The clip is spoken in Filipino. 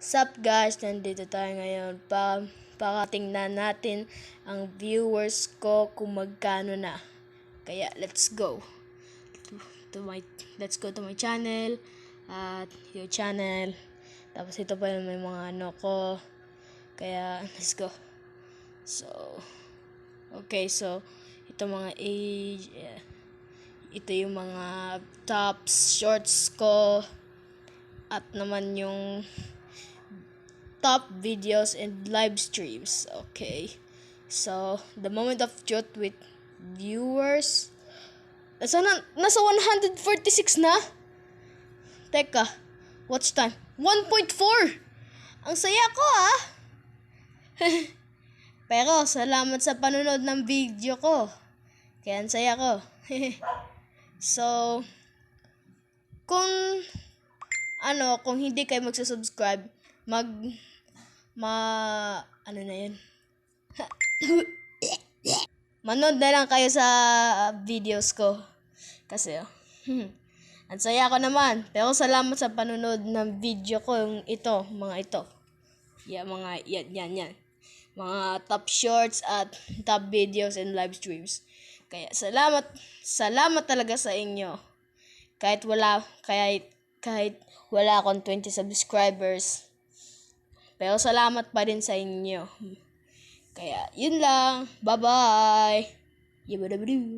Sup guys, nandito tayo ngayon pa pakatingnan natin ang viewers ko kung magkano na. Kaya let's go. To, to my let's go to my channel at your channel. Tapos ito pa yung may mga ano ko. Kaya let's go. So okay, so ito mga age eh, ito yung mga tops, shorts ko at naman yung top videos and live streams. Okay. So, the moment of truth with viewers. Nasa, na, nasa 146 na? Teka, watch time. 1.4! Ang saya ko ah! Pero, salamat sa panonood ng video ko. Kaya ang saya ko. so, kung ano, kung hindi kayo magsusubscribe, mag, ma, ano na yun? Manood na lang kayo sa videos ko. Kasi, oh, ang saya ko naman. Pero salamat sa panonood ng video ko, yung ito, mga ito. Yeah, mga, yan, yan, yan. Mga top shorts at top videos and live streams. Kaya, salamat, salamat talaga sa inyo. Kahit wala, kahit, kahit wala akong 20 subscribers. Pero salamat pa din sa inyo. Kaya, yun lang. Bye-bye. Yabadabadoo.